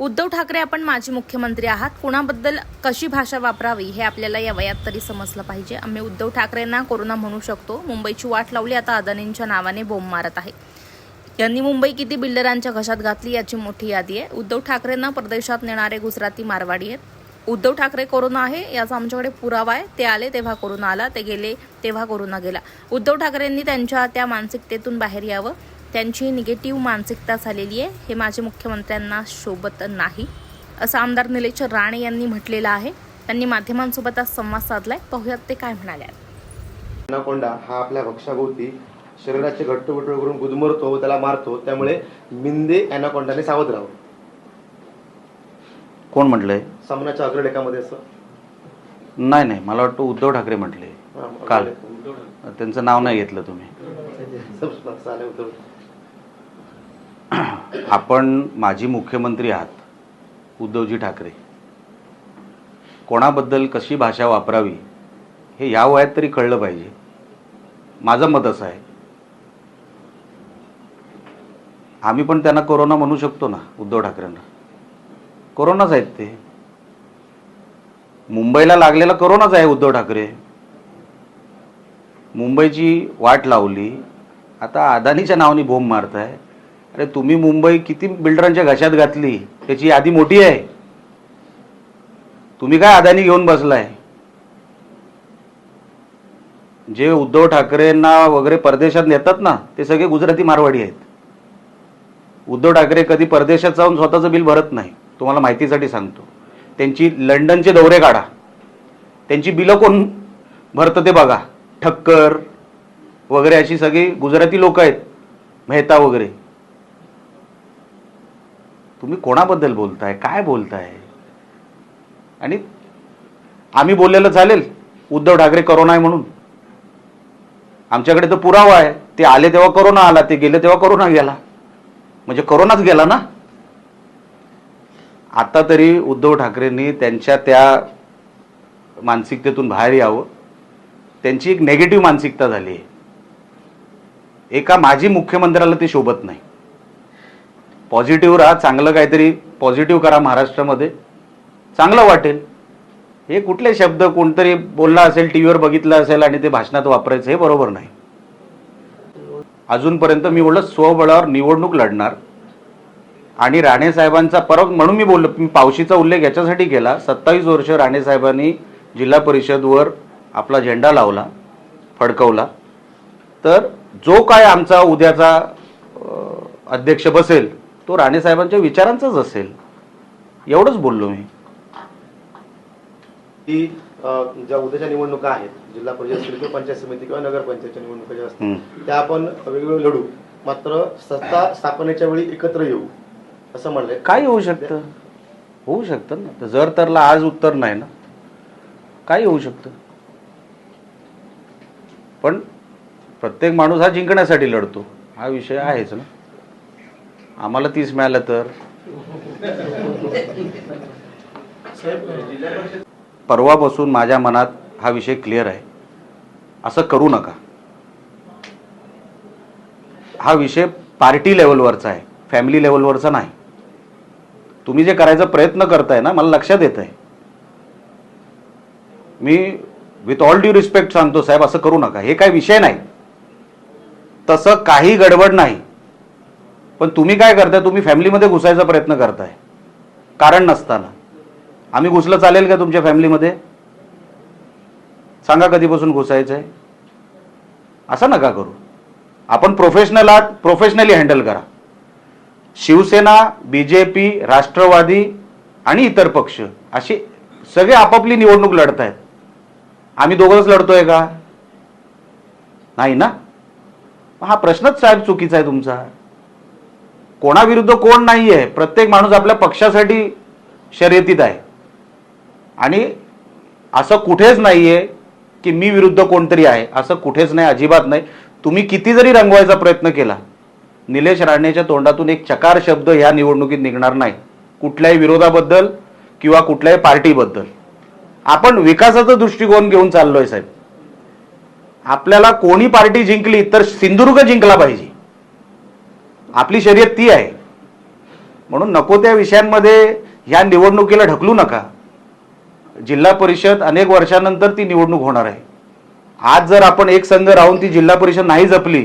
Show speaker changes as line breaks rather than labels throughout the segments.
उद्धव ठाकरे आपण माजी मुख्यमंत्री आहात. कुणाबद्दल कशी भाषा वापरावी हे आपल्याला या वयात तरी समजलं पाहिजे. आम्ही उद्धव ठाकरेंना कोरोना म्हणू शकतो. मुंबईची वाट लावली आता अदानींच्या नावाने बोंब मारत आहे. यांनी मुंबई किती बिल्डरांच्या घशात घातली याची मोठी यादी आहे. उद्धव ठाकरेंना परदेशात नेणारे गुजराती मारवाडी आहेत. उद्धव ठाकरे कोरोना आहे याचा आमच्याकडे पुरावा आहे. ते आले तेव्हा कोरोना आला ते गेले तेव्हा कोरोना गेला. उद्धव ठाकरेंनी त्यांच्या त्या मानसिकतेतून बाहेर यावं. त्यांची निगेटिव्ह मानसिकता झालेली आहे. हे माझे मुख्यमंत्र्यांना शोभत नाही. असं आमदार निलेश राणे यांनी म्हटलेलं आहे. त्यांनी माध्यमांसोबत आज संवाद साधलाय. पाहुयात ते काय म्हणाले आहेत.
अनाकोंडा हा आपल्या भक्षाभोवती शरीराचे घट्ट घट्ट करून गुदमरतो व त्याला मारतो. त्यामुळे मिंदे अनाकोंडाने सावध राहावं.
कोण म्हटलंय?
सामनाच्या अग्रलेखामध्ये असं?
नाही नाही. मला वाटतं उद्धव ठाकरे म्हटले. काल. त्यांचं नाव नाही घेतलं तुम्ही. आपण माजी मुख्यमंत्री आहात उद्धवजी ठाकरे. कोणाबद्दल कशी भाषा वापरावी हे या वयात तरी कळलं पाहिजे. माझं मत असं आहे. आम्ही पण त्यांना कोरोना म्हणू शकतो ना उद्धव ठाकरेंना. कोरोनाच आहेत ते. मुंबईला लागलेला कोरोनाच आहे उद्धव ठाकरे. मुंबईची वाट लावली आता अदानीच्या नावाने बोंब मारताय. अरे तुम्ही मुंबई किती बिल्डरांच्या घशात घातली? त्याची यादी मोठी आहे. तुम्ही काय अदानी घेऊन बसलाय? जे उद्धव ठाकरेंना वगैरे परदेशात नेतात ना ते सगळे गुजराती मारवाडी आहेत. उद्धव ठाकरे कधी परदेशात जाऊन स्वतःचं बिल भरत नाही. तुम्हाला माहितीसाठी सांगतो. त्यांची लंडनचे दौरे काढा. त्यांची बिलं कोण भरतं ते बघा. ठक्कर वगैरे अशी सगळी गुजराती लोक आहेत. मेहता वगैरे. तुम्ही कोणाबद्दल बोलताय? काय बोलताय? आणि आम्ही बोललेलं चालेल. उद्धव ठाकरे करोना आहे म्हणून. आमच्याकडे तर पुरावा आहे. ते आले तेव्हा करोना आला ते गेले तेव्हा करोना गेला. म्हणजे करोनाच गेला ना? आता तरी उद्धव ठाकरेंनी त्यांच्या त्या मानसिकतेतून बाहेर यावं. त्यांची एक नेगेटिव्ह मानसिकता झाली आहे. एका माजी मुख्यमंत्र्याला ते शोभत नाही. पॉझिटिव्ह राहा चांगलं काहीतरी पॉझिटिव्ह करा महाराष्ट्रामध्ये. चांगलं वाटेल. हे कुठले शब्द कोणतरी बोलला असेल टी व्हीवर बघितलं असेल आणि ते भाषणात वापरायचं हे बरोबर नाही. अजूनपर्यंत मी बोललो स्वबळावर निवडणूक लढणार. आणि राणे साहेबांचा म्हणून मी बोललो मी पावशीचा उल्लेख याच्यासाठी केला. सत्तावीस वर्ष राणे साहेबांनी जिल्हा परिषदवर आपला झेंडा लावला फडकवला. तर जो काय आमचा उद्याचा अध्यक्ष बसेल तो राणे साहेबांच्या विचारांचाच असेल. एवढंच बोललो मी.
की ज्या उद्याच्या निवडणुका आहेत जिल्हा परिषद असतील किंवा पंचायत समिती किंवा नगरपंचायतच्या निवडणुका ज्या असतील. त्या आपण वेगवेगळे लढू. मात्र सत्ता स्थापनेच्या वेळी एकत्र येऊ असं म्हणलंय
काय होऊ शकतं? होऊ शकतं ना. जर तरला आज उत्तर नाही ना. काय होऊ शकतं? पण प्रत्येक माणूस हा जिंकण्यासाठी लढतो. हा विषय आहेच ना. आम्हाला तीस मिळालं तर. परवापासून माझ्या मनात हा विषय क्लिअर आहे. असं करू नका. हा विषय पार्टी लेवलवरचा आहे. फॅमिली लेवलवरचा नाही. तुम्ही जे करायचा प्रयत्न करताय ना मला लक्षात येत आहे मी विथ ऑल ड्यू रिस्पेक्ट सांगतो साहेब असं करू नका. हे काय विषय नाही. तसं काही गडबड नाही. पण तुम्ही काय करताय? तुम्ही फॅमिलीमध्ये घुसायचा प्रयत्न करताय. कारण नसताना. आम्ही घुसलं चालेल का तुमच्या फॅमिलीमध्ये? सांगा कधीपासून घुसायचं आहे असं नका करू. आपण प्रोफेशनल आहात प्रोफेशनली हँडल करा. Shiv Sena B J P Rashtrawadi आणि इतर पक्ष अशी सगळे आपापली निवडणूक लढत आहेत आम्ही दोघंच लढतोय का? नाही ना? हा प्रश्नच साहेब चुकीचा आहे तुमचा. कोणाविरुद्ध कोण नाही आहे प्रत्येक माणूस आपल्या पक्षासाठी शर्यतीत आहे. आणि असं कुठेच नाही आहे की मी विरुद्ध कोणतरी आहे असं कुठेच नाही अजिबात नाही. तुम्ही किती जरी रंगवायचा प्रयत्न केला निलेश राणेच्या तोंडातून एक चकार शब्द ह्या निवडणुकीत निघणार नाही. कुठल्याही विरोधाबद्दल किंवा कुठल्याही पार्टीबद्दल. आपण विकासाचा दृष्टिकोन घेऊन चाललोय साहेब. आपल्याला कोणी पार्टी जिंकली तर सिंधुदुर्ग जिंकला पाहिजे. आपली शर्यत ती आहे. म्हणून नको त्या विषयांमध्ये ह्या निवडणुकीला ढकलू नका. जिल्हा परिषद अनेक वर्षानंतर ती निवडणूक होणार आहे. आज जर आपण एक संघ राहून ती जिल्हा परिषद नाही जपली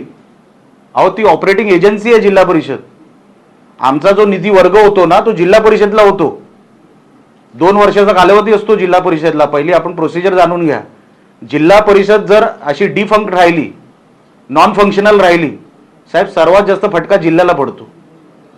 अहो ती ऑपरेटिंग एजन्सी आहे जिल्हा परिषद. आमचा जो निधी वर्ग होतो ना तो जिल्हा परिषदला होतो. दोन वर्षाचा कालावधी असतो जिल्हा परिषदला. पहिली आपण प्रोसिजर जाणून घ्या. जिल्हा परिषद जर अशी डिफंक्ट राहिली नॉन फंक्शनल राहिली साहेब सर्वात जास्त फटका जिल्ह्याला पडतो.